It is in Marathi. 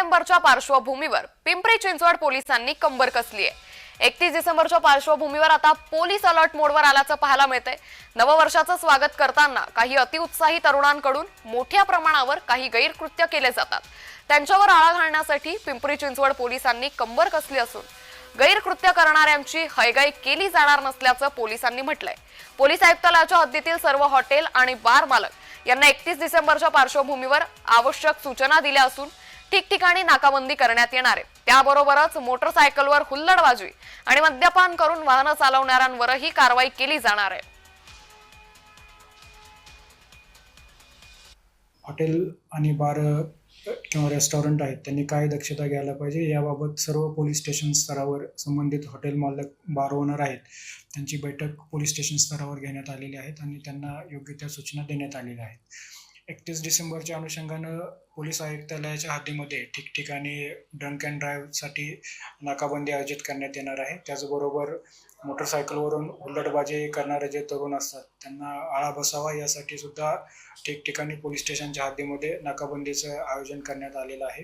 डिसेंबरच्या पार्श्वभूमीवर. पिंपरी चिंचवड पोलिसांनी कंबर कसली आहे. एकतीस डिसेंबरच्या पार्श्वभूमीवर आता पोलीस अलर्ट मोडवर आल्याचं पाहायला मिळतंय. नववर्षाचं स्वागत करताना काही अतिउत्साही तरुणांकडून मोठ्या प्रमाणावर काही गैरकृत्य केले जातात. त्यांच्यावर आळा घालण्यासाठी पिंपरी चिंचवड पोलिसांनी कंबर कसली असून गैरकृत्य करणाऱ्यांची हयगय केली जाणार नसल्याचं पोलिसांनी म्हटलंय. पोलीस आयुक्तालयाच्या हद्दीतील सर्व हॉटेल आणि बार मालक यांना एकतीस डिसेंबरच्या पार्श्वभूमीवर आवश्यक सूचना दिल्या असून ठिकठिकाणी नाकाबंदी करण्यात येणार आहे. त्याबरोबरच मोटरसायकलवर हुल्लडबाजी आणि मद्यपान करून वाहनं चालवणाऱ्यांवरही कारवाई केली जाणार आहे. हॉटेल आणि बार किंवा रेस्टॉरंट आहेत त्यांनी काय दक्षता घ्यायला पाहिजे? याबाबत सर्व पोलीस स्टेशन स्तरावर संबंधित हॉटेल मालक बार ओनर आहेत. त्यांची बैठक पोलीस स्टेशन स्तरावर घेण्यात आलेली आहेत आणि त्यांना योग्य त्या सूचना देण्यात आलेल्या आहेत. एकतीस डिसेंबरच्या अनुषंगानं पोलीस आयुक्तालयाच्या हद्दीमध्ये ठिकठिकाणी ड्रंक अँड ड्राईव्हसाठी नाकाबंदी आयोजित करण्यात येणार आहे. त्याचबरोबर मोटरसायकलवरून हुल्लडबाजी करणारे जे तरुण असतात त्यांना आळा बसावा यासाठी सुद्धा ठिकठिकाणी पोलीस स्टेशनच्या हद्दीमध्ये नाकाबंदीचं आयोजन करण्यात आलेलं आहे.